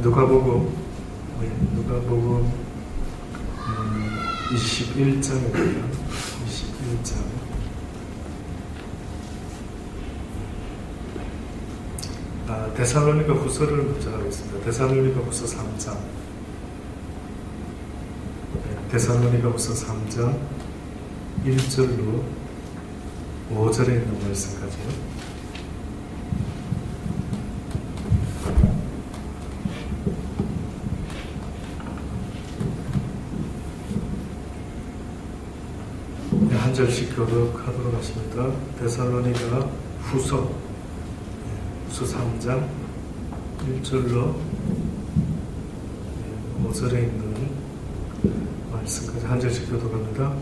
누가복음 네, 누가복음 음, 21장입니다. 21장. 아, 데살로니가 후서를 먼저 하겠습니다. 데살로니가 후서 3장. 네, 데살로니가 후서 3장 1절로 5절에 있는 말씀까지요. 절씩 교독하도록 하십니다. 데살로니가 후서 네, 후서 3장 1절로 5절에 있는 말씀까지 한 절씩 교독합니다.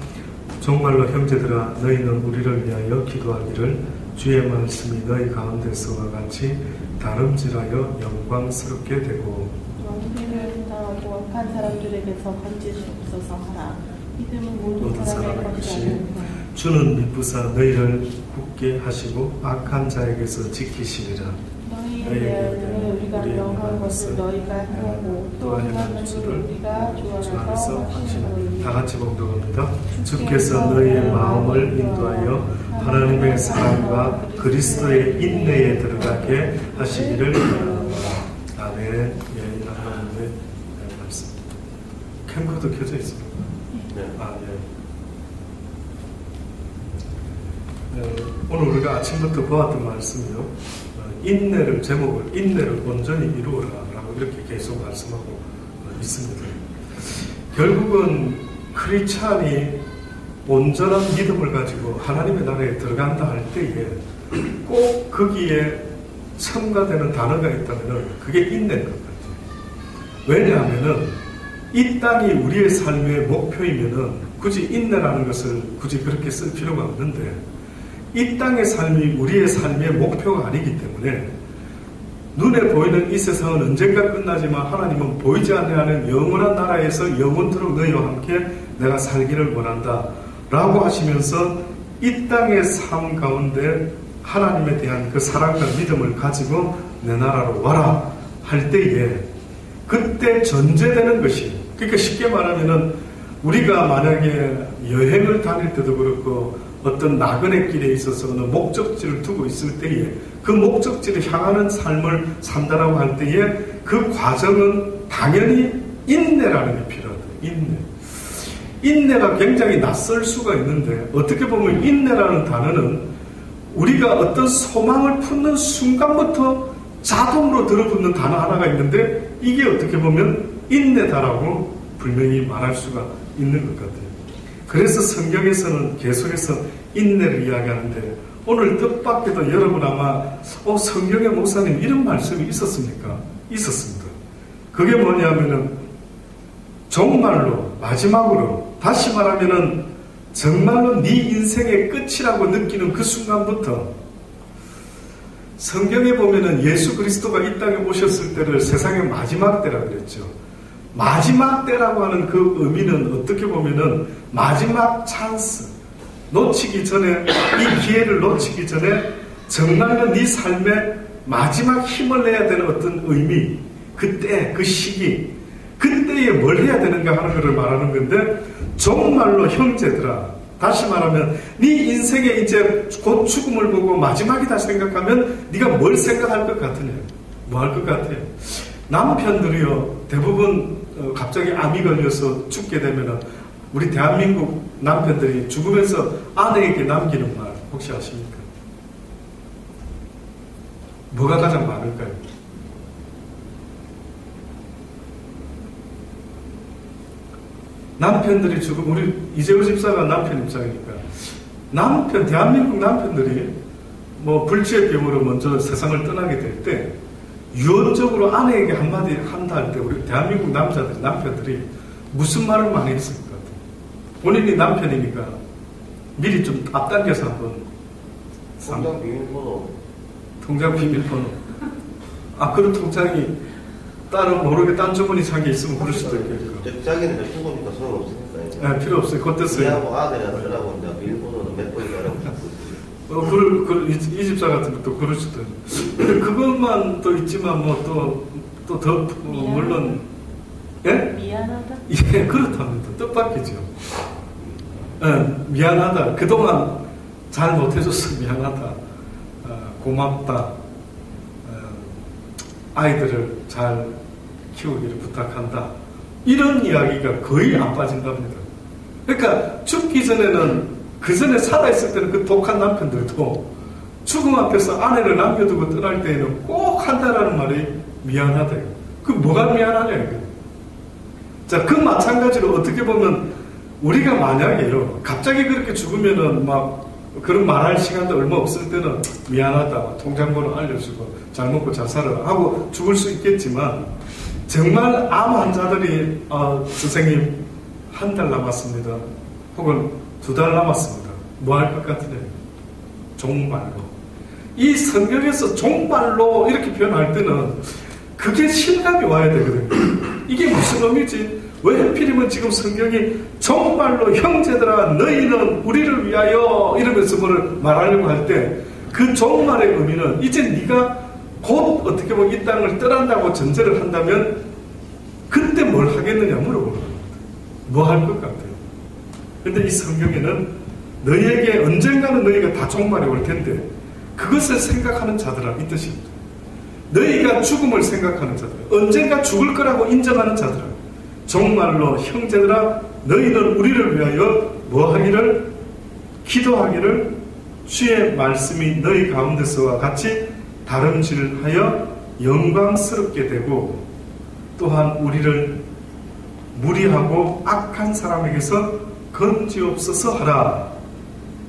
정말로 형제들아 너희는 우리를 위하여 기도하기를 주의 말씀이 너희 가운데서와 같이 다름질하여 영광스럽게 되고 영생을 당하고 악한 사람들에게서 건지시옵소서 하라. 모든 사람의 것이. 주는 미쁘사 너희를 굳게 하시고 악한 자에게서 지키시리라 너희에 너희에게 우리가 명한 것을 너희가 행하고 또 행하는 행하는 줄을 우리가 주 좋아해서 안에서 확신하노니 확신하니 다 같이 봉독합니다. 주께서 너희의 마음을 인도하여 하나님의 사랑과 그리스도의 인내에 들어가게 하시기를 바랍니다. 아멘. 예, 하나님의 말씀. 캠코도 켜져 있습니다. 네. 아, 예. 네, 오늘 우리가 아침부터 보았던 말씀이요. 어, 인내를, 제목을 인내를 온전히 이루어라. 라고 이렇게 계속 말씀하고 어, 있습니다. 결국은 크리스찬이 온전한 믿음을 가지고 하나님의 나라에 들어간다 할 때에 꼭 거기에 첨가되는 단어가 있다면 그게 인내인 것 같아요. 왜냐하면은 이 땅이 우리의 삶의 목표이면은 굳이 인내라는 것을 굳이 그렇게 쓸 필요가 없는데 이 땅의 삶이 우리의 삶의 목표가 아니기 때문에 눈에 보이는 이 세상은 언젠가 끝나지만 하나님은 보이지 않는 영원한 나라에서 영원토록 너희와 함께 내가 살기를 원한다 라고 하시면서 이 땅의 삶 가운데 하나님에 대한 그 사랑과 믿음을 가지고 내 나라로 와라 할 때에 그때 전제되는 것이 그러니까 쉽게 말하면은 우리가 만약에 여행을 다닐 때도 그렇고 어떤 나그네 길에 있어서는 목적지를 두고 있을 때에 그 목적지를 향하는 삶을 산다라고 할 때에 그 과정은 당연히 인내라는 게 필요하다. 인내. 인내가 굉장히 낯설 수가 있는데 어떻게 보면 인내라는 단어는 우리가 어떤 소망을 품는 순간부터 자동으로 들어붙는 단어 하나가 있는데 이게 어떻게 보면 인내다라고 분명히 말할 수가 있는 것 같아요. 그래서 성경에서는 계속해서 인내를 이야기하는데 오늘 뜻밖에도 여러분 아마 어, 성경의 목사님 이런 말씀이 있었습니까? 있었습니다. 그게 뭐냐면은 정말로 마지막으로 다시 말하면은 정말로 네 인생의 끝이라고 느끼는 그 순간부터 성경에 보면은 예수 그리스도가 이 땅에 오셨을 때를 세상의 마지막 때라 그랬죠. 마지막 때라고 하는 그 의미는 어떻게 보면은 마지막 찬스 놓치기 전에 이 기회를 놓치기 전에 정말로 네 삶의 마지막 힘을 내야 되는 어떤 의미 그때 그 시기 그때에 뭘 해야 되는가 하는 것을 말하는 건데 정말로 형제들아 다시 말하면 네 인생에 이제 곧 죽음을 보고 마지막이다 생각하면 네가 뭘 생각할 것 같으냐? 뭐 할 것 같아요 남편들이요 대부분 어, 갑자기 암이 걸려서 죽게 되면 우리 대한민국 남편들이 죽으면서 아내에게 남기는 말 혹시 아십니까? 뭐가 가장 많을까요? 남편들이 죽음 우리 이재호 집사가 남편 입장이니까 남편 대한민국 남편들이 뭐 불치의 병으로 먼저 세상을 떠나게 될 때 유언적으로 아내에게 한마디 한다 할 때 우리 대한민국 남자들 남편들이 무슨 말을 많이 했을 것 같아요. 본인이 남편이니까 미리 좀 앞당겨서 한번 성장 비밀번호 통장 비밀번호. 아 그런 통장이 따로 모르게 딴 주머니 장에 있으면 그럴 수도 있겠고. 자기는 몇 번이니까 소용없으니까 네, 필요 없어요. 그때 써요. 니하고 아들이랑 이제 비밀번호는 몇 번이라고 어, 그럴, 그, 이, 이 집사 같은 것도 그럴 수도 있고. 근데 그것만 또 있지만 뭐 또 또더 물론 예? 미안하다. 예, 그렇답니다. 뜻밖이죠. 예, 미안하다. 그동안 잘 못해줘서 미안하다. 어, 고맙다. 어, 아이들을 잘 키우기를 부탁한다. 이런 이야기가 거의 안 빠진답니다. 그러니까 죽기 전에는 그 전에 살아있을 때는 그 독한 남편들도 죽음 앞에서 아내를 남겨두고 떠날 때에는 꼭 한다라는 말이 미안하다. 그 뭐가 미안하냐 이거. 자, 그 마찬가지로 어떻게 보면 우리가 만약에요, 갑자기 그렇게 죽으면은 막 그런 말할 시간도 얼마 없을 때는 미안하다, 통장번호 알려주고 잘 먹고 잘 살아 하고 죽을 수 있겠지만 정말 암 환자들이 아, 선생님 한 달 남았습니다. 혹은 두 달 남았습니다. 뭐 할 것 같으냐? 종말로. 이 성경에서 종말로 이렇게 표현할 때는 그게 실감이 와야 되거든요. 이게 무슨 의미지? 왜 하필이면 지금 성경이 정말로 형제들아 너희는 우리를 위하여 이러면서 뭐를 말하려고 할 때 그 종말의 의미는 이제 네가 곧 어떻게 보면 이 땅을 떠난다고 전제를 한다면 그때 뭘 하겠느냐 물어보는 겁니다. 뭐할 것 같아요? 근데 이 성경에는 너희에게 언젠가는 너희가 다 종말이 올 텐데 그것을 생각하는 자들아 이 뜻입니다. 너희가 죽음을 생각하는 자들, 언젠가 죽을 거라고 인정하는 자들아, 정말로 형제들아, 너희는 우리를 위하여 뭐 하기를? 기도하기를? 주의 말씀이 너희 가운데서와 같이 다름질하여 영광스럽게 되고 또한 우리를 무리하고 악한 사람에게서 건지옵소서 하라.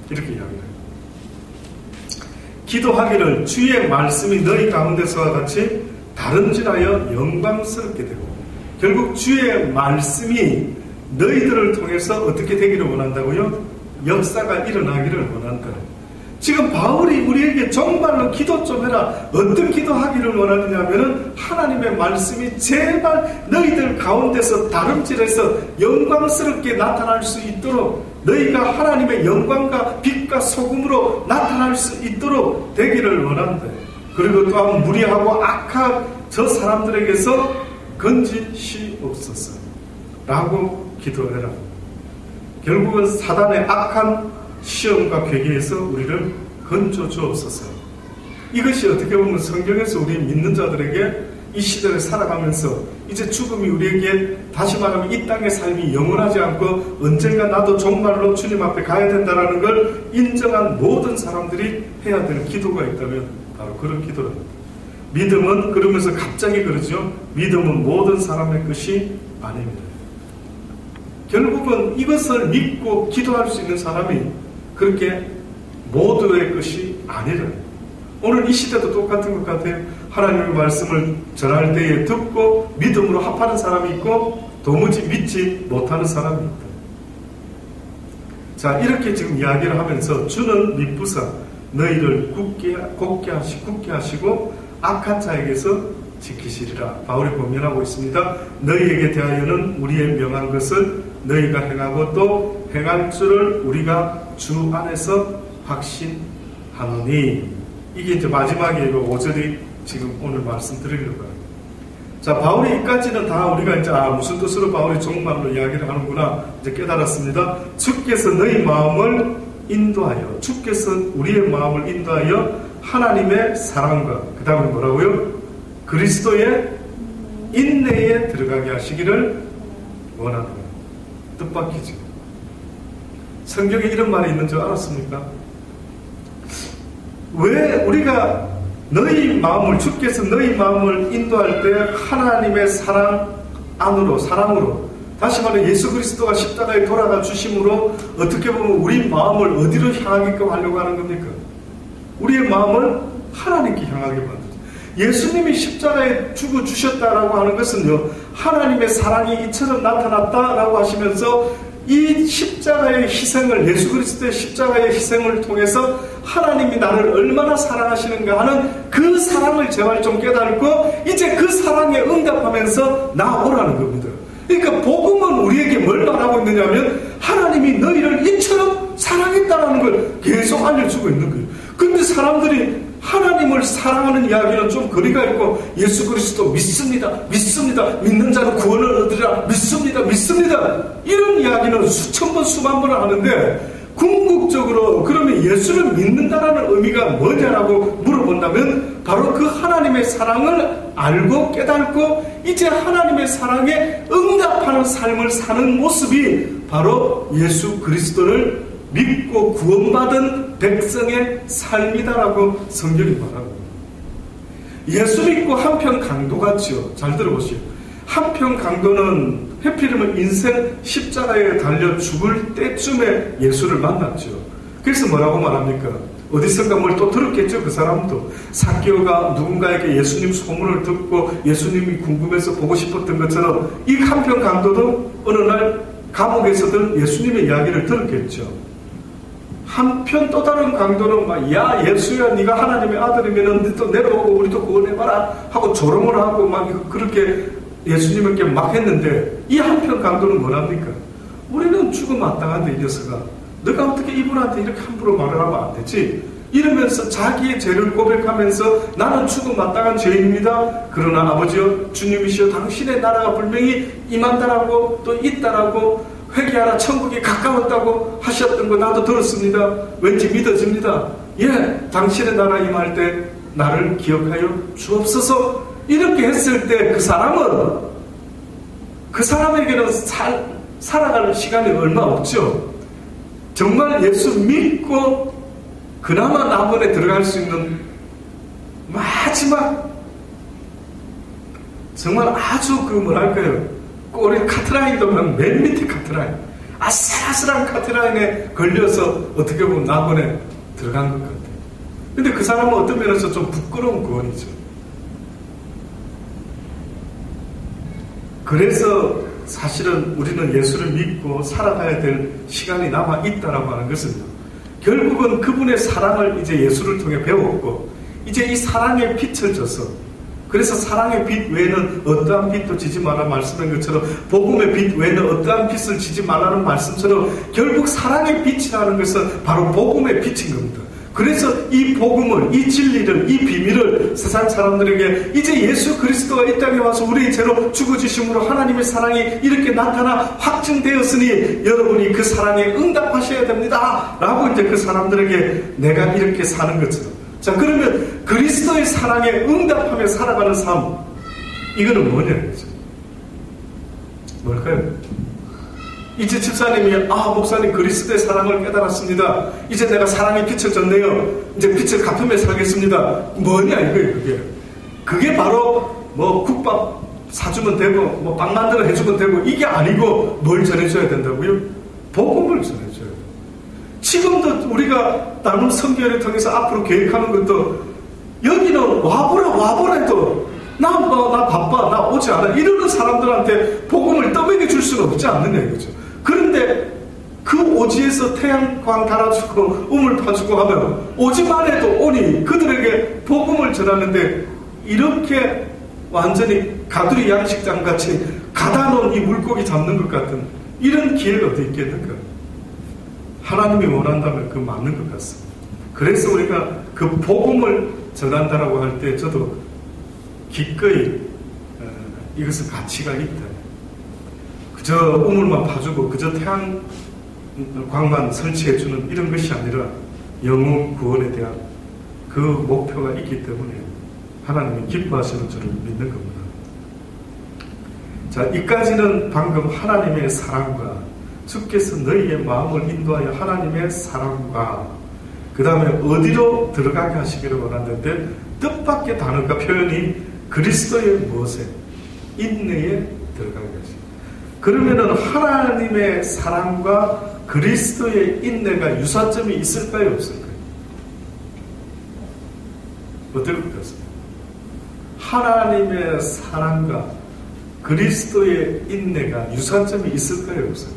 이렇게 이야기해요. 기도하기를 주의 말씀이 너희 가운데서와 같이 다른질하여 영광스럽게 되고 결국 주의 말씀이 너희들을 통해서 어떻게 되기를 원한다고요? 역사가 일어나기를 원한다. 지금 바울이 우리에게 정말로 기도 좀 해라. 어떤 기도하기를 원하느냐 하면은 하나님의 말씀이 제발 너희들 가운데서 다름질해서 영광스럽게 나타날 수 있도록 너희가 하나님의 영광과 빛과 소금으로 나타날 수 있도록 되기를 원한다. 그리고 또한 무리하고 악한 저 사람들에게서 건지시옵소서. 라고 기도해라. 결국은 사단의 악한 시험과 괴계에서 우리를 건져 주옵소서. 이것이 어떻게 보면 성경에서 우리 믿는 자들에게 이 시대를 살아가면서 이제 죽음이 우리에게 다시 말하면 이 땅의 삶이 영원하지 않고 언젠가 나도 정말로 주님 앞에 가야 된다는 걸 인정한 모든 사람들이 해야 되는 기도가 있다면 바로 그런 기도입니다. 믿음은 그러면서 갑자기 그러죠. 믿음은 모든 사람의 것이 아닙니다. 결국은 이것을 믿고 기도할 수 있는 사람이 그렇게 모두의 것이 아니라 오늘 이 시대도 똑같은 것 같아요. 하나님의 말씀을 전할 때에 듣고 믿음으로 합하는 사람이 있고 도무지 믿지 못하는 사람이 있다. 자 이렇게 지금 이야기를 하면서 주는 믿부사 너희를 굳게, 굳게 하시, 굳게 하시고 악한 자에게서 지키시리라. 바울이 고면하고 있습니다. 너희에게 대하여는 우리의 명한 것을 너희가 행하고 또 행할 줄을 우리가 주 안에서 확신하노니 이게 이제 마지막에 5절이 지금 오늘 말씀드리려고 합니다. 자, 바울이 이까지는 다 우리가 이제 아, 무슨 뜻으로 바울이 정말로 이야기를 하는구나 이제 깨달았습니다. 주께서 너희 마음을 인도하여 주께서 우리의 마음을 인도하여 하나님의 사랑과 그 다음에 뭐라고요? 그리스도의 인내에 들어가게 하시기를 거예요. 뜻밖이죠. 성경에 이런 말이 있는 줄 알았습니까? 왜 우리가 너희 마음을 주께서 너희 마음을 인도할 때 하나님의 사랑 안으로 사랑으로 다시 말해 예수 그리스도가 십자가에 돌아가 주심으로 어떻게 보면 우리 마음을 어디로 향하게끔 하려고 하는 겁니까? 우리의 마음을 하나님께 향하게 만들죠. 예수님이 십자가에 죽어 주셨다라고 하는 것은요 하나님의 사랑이 이처럼 나타났다라고 하시면서 이 십자가의 희생을 예수 그리스도의 십자가의 희생을 통해서 하나님이 나를 얼마나 사랑하시는가 하는 그 사랑을 제발 좀 깨닫고 이제 그 사랑에 응답하면서 나오라는 겁니다. 그러니까 복음은 우리에게 뭘 말하고 있느냐면 하나님이 너희를 이처럼 사랑했다라는 걸 계속 알려주고 있는 거예요. 근데 사람들이 하나님을 사랑하는 이야기는 좀 거리가 있고 예수 그리스도 믿습니다. 믿습니다. 믿는 자는 구원을 얻으리라. 믿습니다. 믿습니다. 이런 이야기는 수천 번 수만 번을 하는데 궁극적으로 그러면 예수를 믿는다라는 의미가 뭐냐라고 물어본다면 바로 그 하나님의 사랑을 알고 깨닫고 이제 하나님의 사랑에 응답하는 삶을 사는 모습이 바로 예수 그리스도를 믿고 구원받은 백성의 삶이다라고 성경이 말합니다. 예수 믿고 한편 강도 같지요. 잘 들어보시오. 한편 강도는 해피름은 인생 십자가에 달려 죽을 때쯤에 예수를 만났죠. 그래서 뭐라고 말합니까? 어디선가 뭘 또 들었겠죠, 그 사람도. 사기오가 누군가에게 예수님 소문을 듣고 예수님이 궁금해서 보고 싶었던 것처럼 이 한편 강도도 어느 날 감옥에서든 예수님의 이야기를 들었겠죠. 한편 또 다른 강도는 막, 야, 예수야, 네가 하나님의 아들이면 또 내려오고 우리도 구원해봐라 하고 조롱을 하고 막 그렇게 예수님께 막 했는데 이 한편 강도는 뭐랍니까? 우리는 죽음 마땅한데 이 녀석아 너가 어떻게 이분한테 이렇게 함부로 말을 하면 안 되지? 이러면서 자기의 죄를 고백하면서 나는 죽음 마땅한 죄인입니다. 그러나 아버지여 주님이시여 당신의 나라가 분명히 임한다라고 또 있다라고 회개하라 천국이 가까웠다고 하셨던 거 나도 들었습니다. 왠지 믿어집니다. 예, 당신의 나라 임할 때 나를 기억하여 주옵소서 이렇게 했을 때 그 사람은 그 사람에게는 살, 살아갈 시간이 얼마 없죠. 정말 예수 믿고 그나마 남원에 들어갈 수 있는 마지막 정말 아주 그 뭐랄까요 꼬리 카트라인도 맨 밑에 카트라인 아슬아슬한 카트라인에 걸려서 어떻게 보면 남원에 들어간 것 같아요. 근데 그 사람은 어떤 면에서 좀 부끄러운 구원이죠. 그래서 사실은 우리는 예수를 믿고 살아가야 될 시간이 남아 있다라고 하는 것은 결국은 그분의 사랑을 이제 예수를 통해 배웠고 이제 이 사랑의 빛을 져서 그래서 사랑의 빛 외에는 어떠한 빛도 지지 말라 말씀한 것처럼 복음의 빛 외에는 어떠한 빛을 지지 말라는 말씀처럼 결국 사랑의 빛이라는 것은 바로 복음의 빛인 겁니다. 그래서 이 복음을, 이 진리를, 이 비밀을 세상 사람들에게 이제 예수 그리스도가 이 땅에 와서 우리의 죄로 죽어주심으로 하나님의 사랑이 이렇게 나타나 확증되었으니 여러분이 그 사랑에 응답하셔야 됩니다. 라고 이제 그 사람들에게 내가 이렇게 사는 것처럼. 자, 그러면 그리스도의 사랑에 응답하며 살아가는 삶, 이거는 거죠. 뭘까요? 이제 집사님이 아 목사님 그리스도의 사랑을 깨달았습니다. 이제 내가 사랑의 빛을 졌네요. 이제 빛을 갚으며 살겠습니다. 뭐냐 이거예요 그게. 그게 바로 뭐 국밥 사주면 되고 뭐 빵 만들어 해주면 되고 이게 아니고 뭘 전해줘야 된다고요? 복음을 돼요. 지금도 우리가 나눈 성경을 통해서 앞으로 계획하는 것도 여기는 와보라 와보라 나, 뭐, 나 바빠, 나 오지 않아. 이러는 사람들한테 복음을 떠먹여 줄 수는 없지 않느냐, 이거죠. 그런데 그 오지에서 태양광 달아주고 우물 파주고 하면 오지만 해도 오니 그들에게 복음을 전하는데 이렇게 완전히 가두리 양식장 같이 가다 놓은 이 물고기 잡는 것 같은 이런 기회가 어디 있겠는가? 하나님이 원한다면 그 맞는 것 같습니다. 그래서 우리가 그 복음을 전한다라고 할 때 저도 기꺼이 어, 이것은 가치가 있다. 그저 우물만 파주고 그저 태양광만 설치해주는 이런 것이 아니라 영혼 구원에 대한 그 목표가 있기 때문에 하나님이 기뻐하시는 줄을 믿는 겁니다. 자, 이까지는 방금 하나님의 사랑과 주께서 너희의 마음을 인도하여 하나님의 사랑과 그 다음에 어디로 들어가게 하시기를 원하는데 뜻밖의 단어가 표현이 그리스도의 무엇에 인내에 들어가게 하십니다. 그러면은 하나님의 사랑과 그리스도의 인내가 유사점이 있을까요? 없을까요? 어떨 것 같습니다. 하나님의 사랑과 그리스도의 인내가 유사점이 있을까요? 없을까요?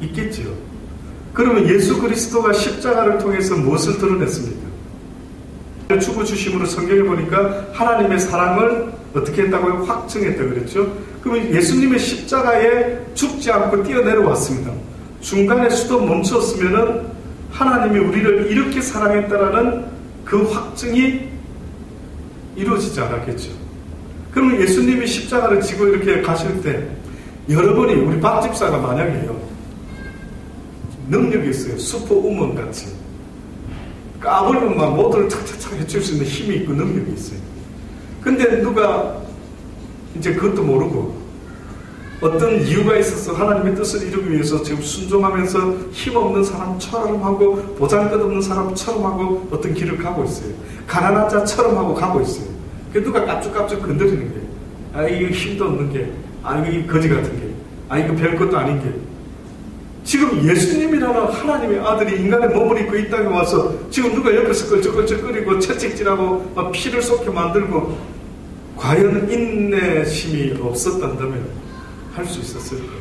있겠지요. 그러면 예수 그리스도가 십자가를 통해서 무엇을 드러냈습니까? 죽어 주심으로 성경에 보니까 하나님의 사랑을 어떻게 했다고요? 확증했다 그랬죠? 그러면 예수님의 십자가에 죽지 않고 뛰어내려왔습니다. 중간에 수도 멈췄으면은 하나님이 우리를 이렇게 사랑했다라는 그 확증이 이루어지지 않았겠죠. 그러면 예수님이 십자가를 지고 이렇게 가실 때 여러분이 우리 박 집사가 만약에요 능력이 있어요. 슈퍼우먼 같이 까불면 막 모두를 착착착 해줄 수 있는 힘이 있고 능력이 있어요. 근데 누가 이제 그것도 모르고 어떤 이유가 있어서 하나님의 뜻을 이루기 위해서 지금 순종하면서 힘없는 사람처럼 하고 보잘것없는 사람처럼 하고 어떤 길을 가고 있어요. 가난한 자처럼 하고 가고 있어요. 그 누가 깝죽깝죽 건드리는 게, 아 이거 힘도 없는 게, 아 이거 거지 같은 게, 아 이거 별 것도 아닌 게. 지금 예수님이라는 하나님의 아들이 인간의 몸을 입고 이 땅에 와서 지금 누가 옆에서 끌적끌적거리고 채찍질하고 막 피를 쏟게 만들고 과연 인내심이 없었단다면 할 수 있었을까요?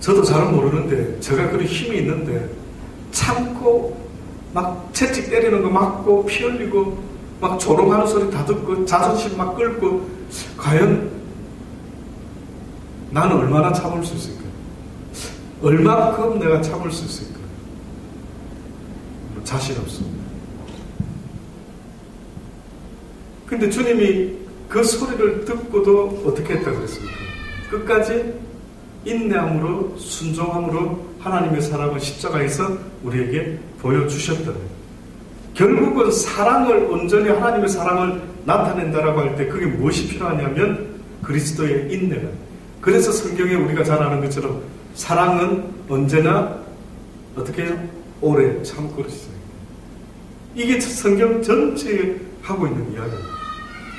저도 잘은 모르는데 제가 그런 힘이 있는데 참고 막 채찍 때리는 거 맞고 피 흘리고 막 조롱하는 소리 다 듣고 자존심 막 끌고 과연 나는 얼마나 참을 수 있을까? 얼마큼 내가 참을 수 있을까? 자신 없습니다. 근데 주님이 그 소리를 듣고도 어떻게 했다 그랬습니까? 끝까지 인내함으로 순종함으로 하나님의 사랑을 십자가에서 우리에게 보여주셨다. 결국은 사랑을 온전히 하나님의 사랑을 나타낸다라고 할 때 그게 무엇이 필요하냐면 그리스도의 인내가. 그래서 성경에 우리가 잘 아는 것처럼 사랑은 언제나 어떻게 해요? 오래 참고 있어요. 이게 성경 전체에 하고 있는 이야기입니다.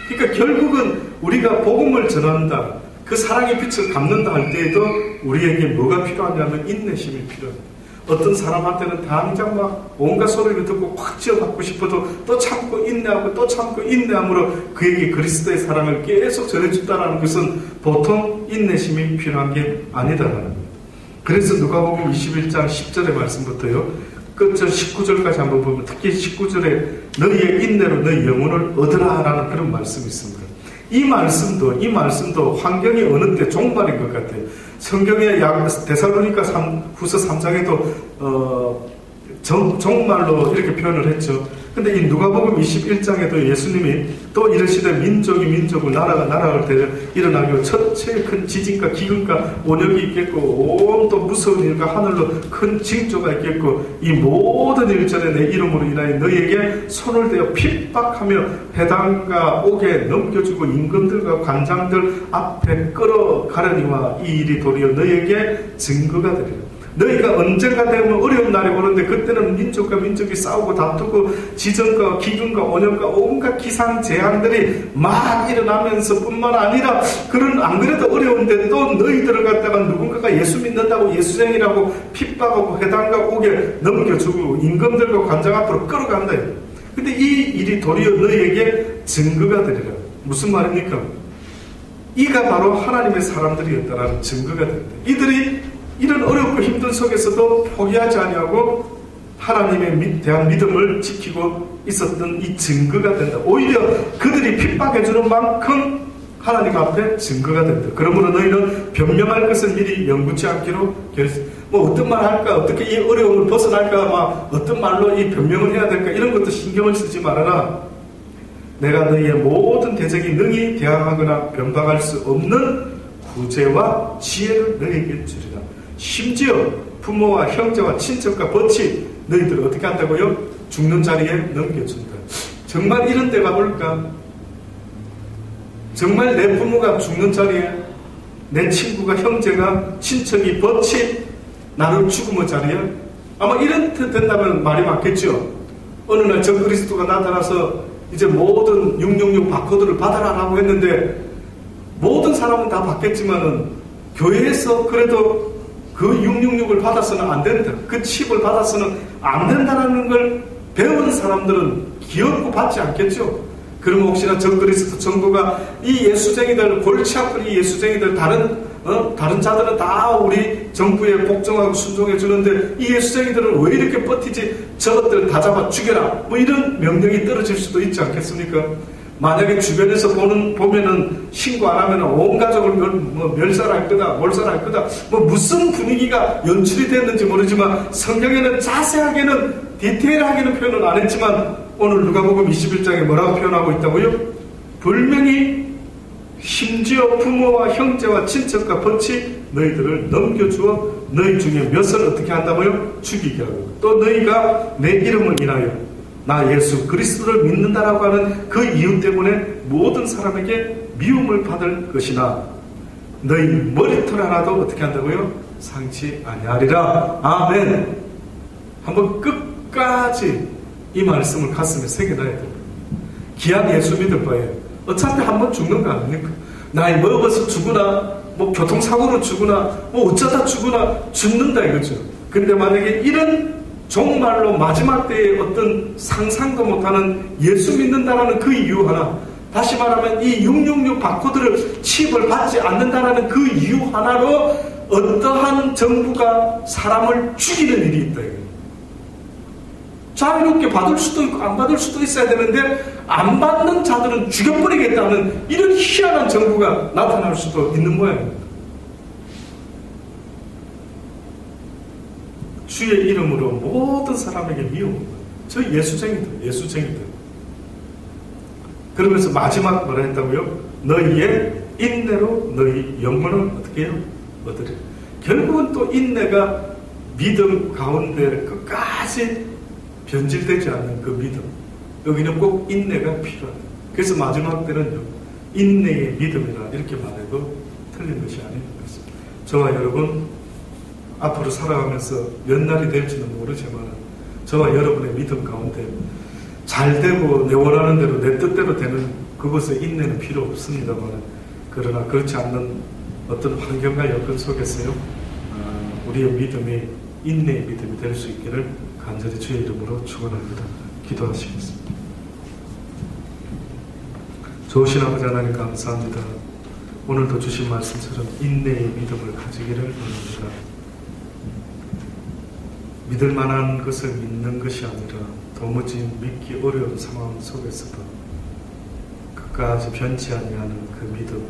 그러니까 결국은 우리가 복음을 전한다. 그 사랑의 빛을 갚는다 할 때에도 우리에게 뭐가 필요하냐면 인내심이 필요합니다. 어떤 사람한테는 당장 막 온갖 소리를 듣고 확 지어받고 싶어도 또 참고 인내하고 또 참고 인내함으로 그에게 그리스도의 사랑을 계속 전해준다는 것은 보통 인내심이 필요한 게 아니다라는 겁니다. 그래서 누가복음 21장 10절의 말씀부터요. 끝절 19절까지 한번 보면 특히 19절에 너희의 인내로 너희 영혼을 얻으라 라는 그런 말씀이 있습니다. 이 말씀도 이 말씀도 환경이 어느 때 종말인 것 같아요. 성경의 데살로니가 후서 3장에도 어, 정, 정말로 이렇게 표현을 했죠. 근데 이 누가복음 21장에도 예수님이 또 이러시되 민족이 민족을 나라가 나라를 대려 일어나고 첫째 큰 지진과 기근과 온역이 있겠고 온 또 무서운 일과 하늘로 큰 징조가 있겠고 이 모든 일 전에 내 이름으로 인하여 너희에게 손을 대어 핍박하며 해당과 옥에 넘겨주고 임금들과 관장들 앞에 끌어가려니와 이 일이 도리어 너희에게 증거가 되리라. 너희가 언젠가 되면 어려운 날이 오는데 그때는 민족과 민족이 싸우고 다투고 지정과 기근과 원형과 온갖 기상 재앙들이 막 일어나면서 뿐만 아니라 그런 안 그래도 어려운데 또 너희들을 갖다가 누군가가 예수 믿는다고 예수쟁이라고 핍박하고 해당과 옥에 넘겨주고 임금들과 관장 앞으로 끌어간다. 근데 이 일이 도리어 너희에게 증거가 되리라. 무슨 말입니까? 이가 바로 하나님의 사람들이었다라는 증거가 된다. 이들이 이런 어렵고 힘든 속에서도 포기하지 아니하고 하나님에 대한 믿음을 지키고 있었던 이 증거가 된다. 오히려 그들이 핍박해주는 만큼 하나님 앞에 증거가 된다. 그러므로 너희는 변명할 것을 미리 연구치 않기로 결심. 뭐 어떤 말 할까, 어떻게 이 어려움을 벗어날까, 막 어떤 말로 이 변명을 해야 될까 이런 것도 신경을 쓰지 말아라. 내가 너희의 모든 대적이 능히 대항하거나 변방할 수 없는 구제와 지혜를 너희에게 주리라. 심지어 부모와 형제와 친척과 버치 너희들 어떻게 한다고요? 죽는 자리에 넘겨준다. 정말 이런 때가 올까? 정말 내 부모가 죽는 자리에 내 친구가 형제가 친척이 버치 나를 죽음의 자리에 아마 이런 때 된다면 말이 맞겠죠. 어느 날 저 그리스도가 나타나서 이제 모든 666 바코드를 받아라라고 했는데 모든 사람은 다 받겠지만은 교회에서 그래도 그 666을 받아서는 안 된다. 그 칩을 받아서는 안 된다는 걸 배운 사람들은 기억고 받지 않겠죠. 그러면 혹시나 저 그리스도 정부가 이 예수쟁이들 골치 아픈 이 예수쟁이들 다른 어? 다른 자들은 다 우리 정부에 복종하고 순종해 주는데 이 예수쟁이들은 왜 이렇게 버티지? 저것들 다 잡아 죽여라. 뭐 이런 명령이 떨어질 수도 있지 않겠습니까? 만약에 주변에서 보는, 보면은 신고 안 하면 온 가족을 멸, 뭐 멸살할 거다, 몰살할 거다, 뭐 무슨 분위기가 연출이 됐는지 모르지만 성경에는 자세하게는 디테일하게는 표현을 안 했지만 오늘 누가복음 21장에 뭐라고 표현하고 있다고요? 분명히 심지어 부모와 형제와 친척과 번치 너희들을 넘겨주어 너희 중에 몇을 어떻게 한다고요? 죽이게 하고 또 너희가 내 이름을 인하여 나 예수 그리스도를 믿는다라고 하는 그 이유 때문에 모든 사람에게 미움을 받을 것이나 너희 머리털 하나도 어떻게 한다고요? 상치 아니하리라 아멘 한번 끝까지 이 말씀을 가슴에 새겨놔야 됩니다 귀한 예수 믿을 바에 어차피 한번 죽는 거 아닙니까? 나이 먹어서 죽으나 뭐 교통사고로 죽으나 뭐 어쩌다 죽으나 죽는다 이거죠. 근데 만약에 이런 정말로 마지막 때의 어떤 상상도 못하는 예수 믿는다라는 그 이유 하나 다시 말하면 이 666 바코드를 칩을 받지 않는다라는 그 이유 하나로 어떠한 정부가 사람을 죽이는 일이 있다. 자유롭게 받을 수도 있고 안 받을 수도 있어야 되는데 안 받는 자들은 죽여버리겠다는 이런 희한한 정부가 나타날 수도 있는 모양입니다. 주의 이름으로 모든 사람에게 미움. 저 예수쟁이들, 예수쟁이들. 그러면서 마지막 뭐라 했다고요? 너희의 인내로 너희 영혼을 어떻게 해요? 얻으리. 결국은 또 인내가 믿음 가운데 끝까지 변질되지 않는 그 믿음. 여기는 꼭 인내가 필요하다. 그래서 마지막 때는요, 인내의 믿음이라 이렇게 말해도 틀린 것이 아닌 것 같습니다. 저와 여러분, 앞으로 살아가면서 몇 날이 될지는 모르지만, 저와 여러분의 믿음 가운데 잘 되고 내 원하는 대로 내 뜻대로 되는 그것에 인내는 필요 없습니다만, 그러나 그렇지 않는 어떤 환경과 여건 속에서요, 아, 우리의 믿음이 인내의 믿음이 될 수 있기를 간절히 주의 이름으로 축원합니다. 기도하시겠습니다. 좋으신 아버지 하나님 감사합니다. 오늘도 주신 말씀처럼 인내의 믿음을 가지기를 원합니다. 믿을 만한 것을 믿는 것이 아니라 도무지 믿기 어려운 상황 속에서도 끝까지 변치 아니하는 그 믿음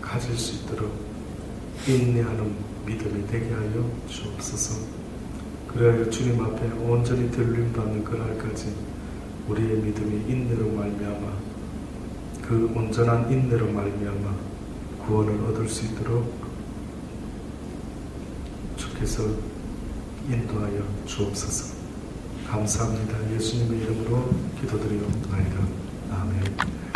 가질 수 있도록 인내하는 믿음이 되게 하여 주옵소서. 그래야 주님 앞에 온전히 들림 받는 그날까지 우리의 믿음이 인내로 말미암아 그 온전한 인내로 말미암아 구원을 얻을 수 있도록 주께서 인도하여 주옵소서. 감사합니다. 예수님의 이름으로 기도드리옵나이다. 아멘.